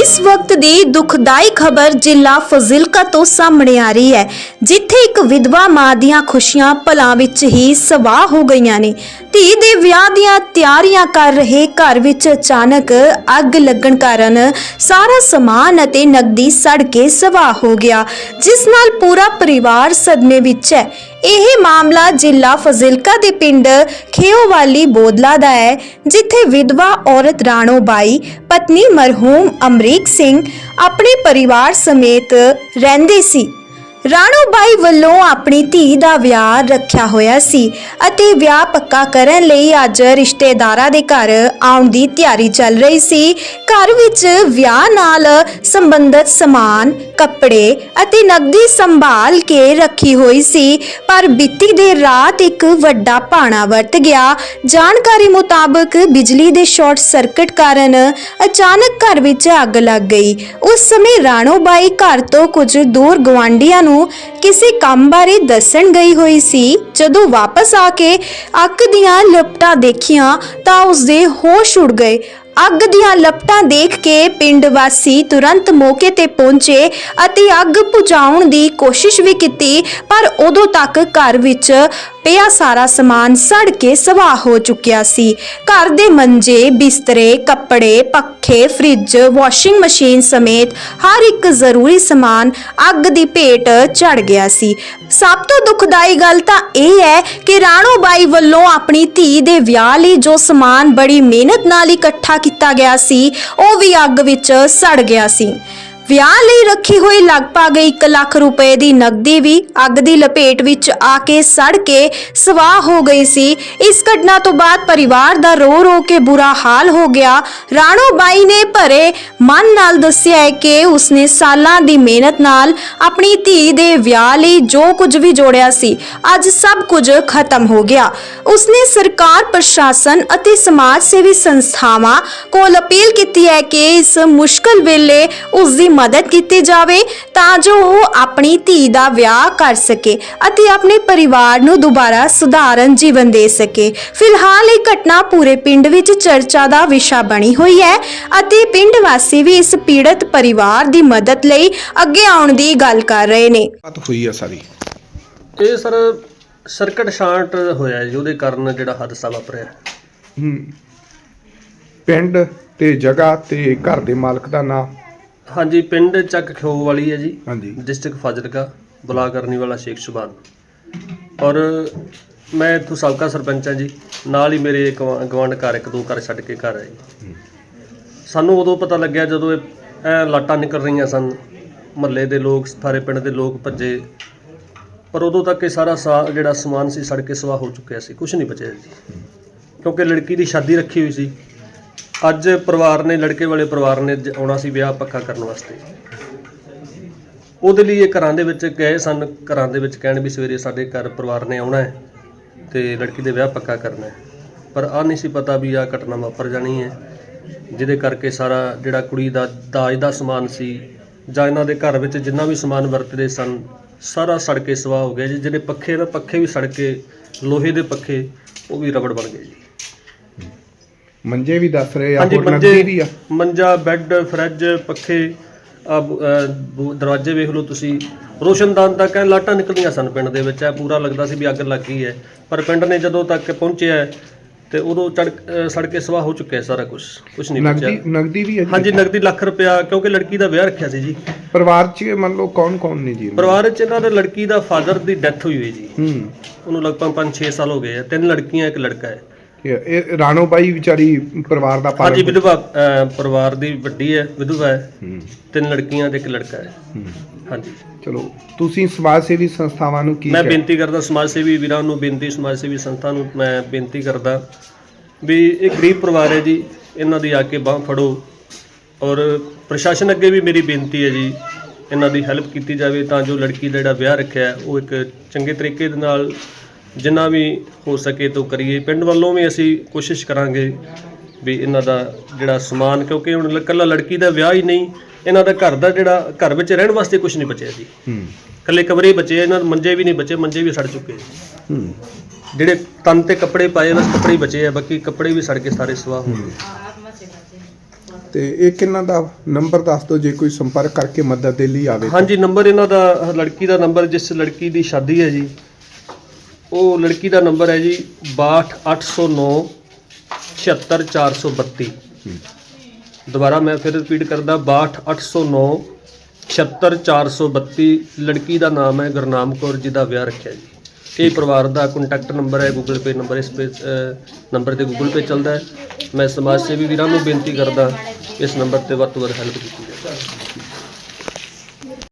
ਇਸ ਵਕਤ ਦੀ ਦੁਖਦਾਈ ਖਬਰ ਜ਼ਿਲ੍ਹਾ ਫਜ਼ਿਲਕਾ ਤੋਂ ਸਾਹਮਣੇ ਆ ਰਹੀ ਹੈ, ਜਿੱਥੇ ਇੱਕ ਵਿਧਵਾ ਮਾਂ ਦੀਆਂ ਖੁਸ਼ੀਆਂ ਭਲਾ ਵਿੱਚ ਹੀ ਸਵਾਹ ਹੋ ਗਈਆਂ ਨੇ। ਧੀ ਦੇ ਵਿਆਹ ਦੀਆਂ ਤਿਆਰੀਆਂ ਕਰ ਰਹੇ ਘਰ ਵਿੱਚ ਅਚਾਨਕ ਅੱਗ ਲੱਗਣ ਕਾਰਨ ਸਾਰਾ ਸਮਾਨ ਅਤੇ ਨਕਦੀ ਸੜ ਕੇ ਸਵਾਹ ਹੋ ਗਿਆ, ਜਿਸ ਨਾਲ ਪੂਰਾ ਪਰਿਵਾਰ ਸਦਮੇ ਵਿੱਚ ਹੈ। ਇਹ ਮਾਮਲਾ ਜ਼ਿਲ੍ਹਾ ਫਜ਼ਿਲਕਾ ਦੇ ਪਿੰਡ ਖੇਓਵਾਲੀ ਬੋਦਲਾ ਦਾ ਹੈ, ਜਿੱਥੇ ਵਿਧਵਾ ਔਰਤ ਰਾਣੋ ਬਾਈ, ਪਤਨੀ ਮਰਹੂਮ ਅਮਰੀਕ ਸਿੰਘ ਆਪਣੇ ਪਰਿਵਾਰ ਸਮੇਤ ਰਹਿੰਦੇ ਸੀ। ਰਾਣੋ ਬਾਈ ਵੱਲੋਂ ਆਪਣੀ ਧੀ ਦਾ ਵਿਆਹ ਰੱਖਿਆ ਹੋਇਆ ਸੀ ਅਤੇ ਵਿਆਹ ਪੱਕਾ ਕਰਨ ਲਈ ਅੱਜ ਰਿਸ਼ਤੇਦਾਰਾਂ ਦੇ ਘਰ ਆਉਣ ਦੀ ਤਿਆਰੀ ਚੱਲ ਰਹੀ ਸੀ। ਘਰ ਵਿੱਚ ਵਿਆਹ ਨਾਲ ਸੰਬੰਧਿਤ ਸਮਾਨ, ਕੱਪੜੇ ਅਤੇ ਨਕਦੀ ਸੰਭਾਲ ਕੇ ਰੱਖੀ ਹੋਈ ਸੀ, ਪਰ ਬੀਤੀ ਦੇ ਰਾਤ ਇੱਕ ਵੱਡਾ ਭਾਣਾ ਵਰਤ ਗਿਆ। ਜਾਣਕਾਰੀ ਮੁਤਾਬਕ ਬਿਜਲੀ ਦੇ ਸ਼ਾਰਟ ਸਰਕਟ ਕਾਰਨ ਅਚਾਨਕ ਘਰ ਵਿੱਚ ਅੱਗ ਲੱਗ ਗਈ। ਉਸ ਸਮੇਂ ਰਾਣੋ ਬਾਈ ਘਰ ਤੋਂ ਕੁਝ ਦੂਰ ਗਵਾਂਢੀਆਂ ਨੂੰ ਕਿਸੇ ਕੰਮ ਬਾਰੇ ਦੱਸਣ ਗਈ ਹੋਈ ਸੀ, ਜਦੋਂ ਵਾਪਸ ਆ ਕੇ ਅੱਗ ਦੀਆਂ ਲਪਟਾਂ ਦੇਖੀਆਂ ਤਾਂ ਉਸਦੇ ਹੋਸ਼ ਉੱਡ ਗਏ। ਅੱਗ ਦੀਆਂ ਲਪਟਾਂ ਦੇਖ ਕੇ ਪਿੰਡ ਵਾਸੀ ਤੁਰੰਤ ਮੌਕੇ ਤੇ ਪਹੁੰਚੇ ਅਤੇ ਅੱਗ ਬੁਝਾਉਣ ਦੀ ਕੋਸ਼ਿਸ਼ ਵੀ ਕੀਤੀ, ਪਰ ਉਦੋਂ ਤੱਕ ਘਰ ਵਿੱਚ ਪਿਆ ਸਾਰਾ ਸਮਾਨ ਸੜ ਕੇ ਸਵਾਹ ਹੋ ਚੁੱਕਿਆ ਸੀ। ਘਰ ਦੇ ਮੰਜੇ, ਬਿਸਤਰੇ, ਕੱਪੜੇ, ਪੱਖੇ, ਫ੍ਰਿਜ, ਵਾਸ਼ਿੰਗ ਮਸ਼ੀਨ ਸਮੇਤ ਹਰ ਇੱਕ ਜ਼ਰੂਰੀ ਸਮਾਨ ਅੱਗ ਦੀ ਭੇਟ ਚੜ ਗਿਆ। ਸੀ। ਸਭ ਤੋਂ ਦੁਖਦਾਈ ਗੱਲ ਤਾਂ ਇਹ ਹੈ ਕਿ ਰਾਣੋ ਬਾਈ ਵੱਲੋਂ ਆਪਣੀ ਧੀ ਦੇ ਵਿਆਹ ਲਈ ਜੋ ਸਮਾਨ ਬੜੀ ਮਿਹਨਤ ਨਾਲ ਇਕੱਠਾ ਕੀਤਾ ਗਿਆ ਸੀ, ਉਹ ਵੀ ਅੱਗ ਵਿੱਚ ਸੜ ਗਿਆ ਸੀ। ਵਿਆਹ ਲਈ ਰੱਖੀ ਹੋਈ ਲਗਭਗ 1 ਲੱਖ ਰੁਪਏ ਦੀ ਨਕਦੀ ਵੀ ਅੱਗ ਦੀ ਲਪੇਟ ਵਿੱਚ ਆ ਕੇ ਸੜ ਕੇ ਸਵਾਹ ਹੋ ਗਈ ਸੀ। ਇਸ ਘਟਨਾ ਤੋਂ ਬਾਅਦ ਪਰਿਵਾਰ ਦਾ ਰੋ ਰੋ ਕੇ ਬੁਰਾ ਹਾਲ ਹੋ ਗਿਆ। ਰਾਣੋ ਬਾਈ ਨੇ ਭਰੇ ਮਨ ਨਾਲ ਦੱਸਿਆ ਹੈ ਕਿ ਉਸਨੇ ਸਾਲਾਂ ਦੀ ਮਿਹਨਤ ਨਾਲ ਆਪਣੀ ਧੀ ਦੇ ਵਿਆਹ ਲਈ ਜੋ ਕੁਝ ਵੀ ਜੋੜਿਆ ਸੀ, ਅੱਜ ਸਭ ਕੁਝ ਖਤਮ ਹੋ ਗਿਆ। ਉਸਨੇ ਸਰਕਾਰ, ਪ੍ਰਸ਼ਾਸਨ ਅਤੇ ਸਮਾਜ ਸੇਵੀ ਸੰਸਥਾਵਾਂ ਕੋਲ ਅਪੀਲ ਕੀਤੀ ਹੈ ਕਿ ਇਸ ਮੁਸ਼ਕਲ ਵੇਲੇ ਉਸ ਦੀ ਮਦਦ ਕੀਤੀ ਜਾਵੇ ਤਾਂ ਜੋ ਉਹ ਆਪਣੀ ਧੀ ਦਾ ਵਿਆਹ ਕਰ ਸਕੇ ਅਤੇ ਆਪਣੇ ਪਰਿਵਾਰ ਨੂੰ ਦੁਬਾਰਾ ਸੁਧਾਰਨ ਜੀਵਨ ਦੇ ਸਕੇ। ਫਿਲਹਾਲ ਇਹ ਘਟਨਾ ਪੂਰੇ ਪਿੰਡ ਵਿੱਚ ਚਰਚਾ ਦਾ ਵਿਸ਼ਾ ਬਣੀ ਹੋਈ ਹੈ ਅਤੇ ਪਿੰਡ ਵਾਸੀ ਵੀ ਇਸ ਪੀੜਤ ਪਰਿਵਾਰ ਦੀ ਮਦਦ ਲਈ ਅੱਗੇ ਆਉਣ ਦੀ ਗੱਲ ਕਰ ਰਹੇ ਨੇ। ਬਾਤ ਹੋਈ ਆ ਸਾਰੀ। ਇਹ ਸਰ ਸਰਕਟ ਸ਼ਾਂਟ ਹੋਇਆ ਜੀ ਉਹਦੇ ਕਾਰਨ ਜਿਹੜਾ ਹਾਦਸਾ ਵਾਪਰਿਆ। ਹੂੰ। ਪਿੰਡ ਤੇ ਜਗ੍ਹਾ ਤੇ ਘਰ ਦੇ ਮਾਲਕ ਦਾ ਨਾਮ ਹਾਂਜੀ ਪਿੰਡ ਚੱਕ ਖਿਓ ਵਾਲੀ ਹੈ ਜੀ। ਹਾਂਜੀ। ਡਿਸਟ੍ਰਿਕਟ ਫਾਜ਼ਿਲਕਾ ਬਲਾ ਕਰਨੀ ਵਾਲਾ ਸ਼ੇਖ ਸ਼ੁਬਾਨ ਔਰ ਮੈਂ ਇੱਥੋਂ ਸਾਬਕਾ ਸਰਪੰਚ ਹਾਂ ਜੀ। ਨਾਲ ਹੀ ਮੇਰੇ ਗਵਾ- ਗਵਾਂਢ ਘਰ ਇੱਕ ਦੋ ਘਰ ਛੱਡ ਕੇ ਘਰ ਹੈ ਜੀ। ਸਾਨੂੰ ਉਦੋਂ ਪਤਾ ਲੱਗਿਆ ਜਦੋਂ ਇਹ ਲਾਟਾਂ ਨਿਕਲ ਰਹੀਆਂ ਸਨ। ਮਹੱਲੇ ਦੇ ਲੋਕ ਸਾਰੇ ਪਿੰਡ ਦੇ ਲੋਕ ਭੱਜੇ। ਪਰ ਉਦੋਂ ਤੱਕ ਇਹ ਸਾਰਾ ਜਿਹੜਾ ਸਮਾਨ ਸੀ ਸੜ ਕੇ ਸਵਾਹ ਹੋ ਚੁੱਕਿਆ ਸੀ। ਕੁਝ ਨਹੀਂ ਬਚਿਆ ਜੀ। ਕਿਉਂਕਿ ਲੜਕੀ ਦੀ ਸ਼ਾਦੀ ਰੱਖੀ ਹੋਈ ਸੀ। ਅੱਜ ਪਰਿਵਾਰ ਨੇ, ਲੜਕੇ ਵਾਲੇ ਪਰਿਵਾਰ ਨੇ ਜ- ਆਉਣਾ ਸੀ ਵਿਆਹ ਪੱਕਾ ਕਰਨ ਵਾਸਤੇ। ਉਹਦੇ ਲਈ ਇਹ ਘਰਾਂ ਦੇ ਵਿੱਚ ਗਏ ਸਨ, ਘਰਾਂ ਦੇ ਵਿੱਚ ਕਹਿਣ ਵੀ ਸਵੇਰੇ ਸਾਡੇ ਘਰ ਪਰਿਵਾਰ ਨੇ ਆਉਣਾ ਹੈ ਤੇ ਲੜਕੀ ਦੇ ਵਿਆਹ ਪੱਕਾ ਕਰਨਾ ਹੈ। ਪਰ ਆ ਨਹੀਂ ਸੀ ਪਤਾ ਵੀ ਆ ਘਟਨਾ ਵਾਪਰ ਜਾਣੀ ਹੈ, ਜਿਹਦੇ ਕਰਕੇ ਸਾਰਾ ਜਿਹੜਾ ਕੁੜੀ ਦਾ ਦਾਜ ਦਾ ਸਮਾਨ ਸੀ ਜਾਂ ਇਹਨਾਂ ਦੇ ਘਰ ਵਿੱਚ ਜਿੰਨਾ ਵੀ ਸਮਾਨ ਵਰਤਦੇ ਸਨ, ਸਾਰਾ ਸੜ ਕੇ ਸਵਾਹ ਹੋ ਗਿਆ ਜੀ। ਜਿਹੜੇ ਪੱਖੇ ਨਾ ਪੱਖੇ ਵੀ ਸੜ ਕੇ, ਲੋਹੇ ਦੇ ਪੱਖੇ, ਉਹ ਵੀ ਰਬੜ ਬਣ ਗਏ ਜੀ। ਮੰਜੇ ਵੀ ਦੱਸ ਰਹੇ ਆ ਹਾਂਜੀ ਹੋਰ ਨਕਦੀ ਵੀ ਮੰਜੇ ਆ। ਮੰਜਾ ਬੈੱਡ ਫਰਿੱਜ ਪੱਖੇ ਆ ਬ- ਅਹ ਬ- ਦਰਵਾਜ਼ੇ ਵੇਖ ਲਓ ਤੁਸੀਂ। ਰੋਸ਼ਨਦਾਨ ਤੱਕ ਐ ਲਾਟਾਂ ਨਿਕਲਦੀਆਂ ਸਨ ਪਿੰਡ ਦੇ ਵਿੱਚ ਐ ਪੂਰਾ ਲੱਗਦਾ ਸੀ ਵੀ ਅੱਗ ਲੱਗ ਗਈ ਹੈ। ਪਰ ਪਿੰਡ ਨੇ ਜਦੋਂ ਤੱਕ ਪਹੁੰਚਿਆ ਹੈ, ਤੇ ਉਦੋਂ ਚੜ ਅਹ ਸੜ ਕੇ ਸਵਾਹ ਹੋ ਚੁੱਕਿਆ ਸਾਰਾ ਕੁਝ ਕੁਝ ਨਹੀਂ ਨਕਦੀ ਬਚਿਆ। ਨਕਦੀ ਵੀ ਹੈ ਜੀ? ਹਾਂਜੀ ਨਗਦੀ ਲੱਖ ਰੁਪਇਆ ਕਿਉਂਕਿ ਲੜਕੀ ਦਾ ਵਿਆਹ ਰੱਖਿਆ ਸੀ ਜੀ। ਪਰਿਵਾਰ ਚ ਮੰਨ ਲਓ ਕੌਣ ਕੌਣ ਨੇ ਜੀ ਪਰਿਵਾਰ 'ਚ ਇਹਨਾਂ ਦੇ ਲੜਕੀ ਦਾ ਫਾਦਰ ਦੀ ਡੈਥ ਹੋਈ ਹੋਈ ਜੀ। ਹੂੰ। ਉਹਨੂੰ ਲਗਭਗ 5-6 ਸਾਲ ਹੋ ਗਏ ਆ ਤਿੰਨ ਲੜਕੀਆਂ ਇੱਕ ਲੜਕਾ ਹੈ। ਇਹ ਰਾਣੋ ਬਾਈ ਵਿਚਾਰੀ ਪਰਿਵਾਰ ਦਾ ਹਾਂਜੀ ਪਾਲਣ ਵਿਧਵਾ ਅਹ ਪਰਿਵਾਰ ਦੀ ਵੱਡੀ ਹੈ ਵਿਧਵਾ ਹੈ। ਹੂੰ, ਤਿੰਨ ਲੜਕੀਆਂ ਤੇ ਇੱਕ ਲੜਕਾ ਹੈ। ਹੂੰ। ਹਾਂਜੀ। ਚਲੋ ਤੁਸੀਂ ਸਮਾਜ ਸੇਵੀ ਸੰਸਥਾਵਾਂ ਨੂੰ ਕੀ ਮੈਂ ਕਹਿ- ਬੇਨਤੀ ਕਰਦਾ ਸਮਾਜ ਸੇਵੀ ਵੀਰਾਂ ਨੂੰ ਬੇਨਤੀ ਸਮਾਜ ਸੇਵੀ ਸੰਸਥਾ ਨੂੰ ਮੈਂ ਬੇਨਤੀ ਕਰਦਾ ਵੀ ਇਹ ਗਰੀਬ ਪਰਿਵਾਰ ਹੈ ਜੀ ਇਹਨਾਂ ਦੀ ਆ ਕੇ ਬਾਹ ਫੜੋ ਔਰ ਪ੍ਰਸ਼ਾਸਨ ਅੱਗੇ ਵੀ ਮੇਰੀ ਬੇਨਤੀ ਹੈ ਜੀ ਇਹਨਾਂ ਦੀ ਹੈਲਪ ਕੀਤੀ ਜਾਵੇ ਤਾਂ ਜੋ ਲੜਕੀ ਦਾ ਜਿਹੜਾ ਵਿਆਹ ਰੱਖਿਆ ਹੈ, ਉਹ ਇੱਕ ਚੰਗੇ ਤਰੀਕੇ ਦੇ ਨਾਲ ਜਿੰਨਾ ਵੀ ਹੋ ਸਕੇ ਤੋਂ ਕਰੀਏ। ਪਿੰਡ ਵੱਲੋਂ ਵੀ ਅਸੀਂ ਕੋਸ਼ਿਸ਼ ਕਰਾਂਗੇ ਵੀ ਇਹਨਾਂ ਦਾ ਜਿਹੜਾ ਸਮਾਨ ਕਿਉਂਕਿ ਹੁਣ ਇਕੱਲਾ ਲੜਕੀ ਦਾ ਵਿਆਹ ਹੀ ਨਹੀਂ ਇਹਨਾਂ ਦਾ ਘਰ ਦਾ ਜਿਹੜਾ ਘਰ ਵਿੱਚ ਰਹਿਣ ਵਾਸਤੇ ਕੁਝ ਨਹੀਂ ਬਚਿਆ ਜੀ। ਹੂੰ। ਇਕੱਲੇ ਕਮਰੇ ਬਚੇ ਇਹਨਾਂ ਦੇ ਮੰਜੇ ਵੀ ਨਹੀਂ ਬਚੇ ਮੰਜੇ ਵੀ ਸੜ ਚੁੱਕੇ। ਹੂੰ। ਜਿਹੜੇ ਤਨ ਤੇ ਕੱਪੜੇ ਪਾਏ ਬਸ ਕੱਪੜੇ ਹੀ ਬਚੇ ਆ ਬਾਕੀ ਕੱਪੜੇ ਵੀ ਸੜ ਕੇ ਸਾਰੇ ਸਵਾਹ ਹੋ ਗਏ। ਤੇ ਇਹ ਕਿੰਨਾ ਦਾ ਨੰਬਰ ਦੱਸ ਦਿਓ ਜੇ ਕੋਈ ਸੰਪਰਕ ਕਰਕੇ ਮਦਦ ਦੇ ਲਈ ਆਵੇ ਹਾਂਜੀ ਨੰਬਰ ਇਹਨਾਂ ਦਾ ਲੜਕੀ ਦਾ ਨੰਬਰ ਜਿਸ ਲੜਕੀ ਦੀ ਸ਼ਾਦੀ ਹੈ ਜੀ ਉਹ ਲੜਕੀ ਦਾ ਨੰਬਰ ਹੈ ਜੀ 62809 76432 ਦੁਬਾਰਾ ਮੈਂ ਫਿਰ ਰਿਪੀਟ ਕਰਦਾ 62809 76432 ਲੜਕੀ ਦਾ ਨਾਮ ਹੈ ਗੁਰਨਾਮ ਕੌਰ ਜੀ ਦਾ ਵਿਆਹ ਰੱਖਿਆ ਜੀ। ਇਹ ਪਰਿਵਾਰ ਦਾ ਕੰਟੈਕਟ ਨੰਬਰ ਹੈ ਗੂਗਲ ਪੇ ਨੰਬਰ ਇਸ ਪੇ ਨੰਬਰ ਤੇ ਗੂਗਲ ਪੇ ਚੱਲਦਾ ਹੈ। ਮੈਂ ਸਮਾਜ ਸੇਵੀ ਵੀਰਾਂ ਨੂੰ ਬੇਨਤੀ ਕਰਦਾ, ਇਸ ਨੰਬਰ ਤੇ ਵੱਧ ਤੋਂ ਵੱਧ ਹੈਲਪ ਕੀਤੀ ਜਾਵੇ।